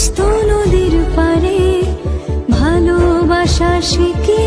হস্ত নদীর পারে ভালোবাসা শিখে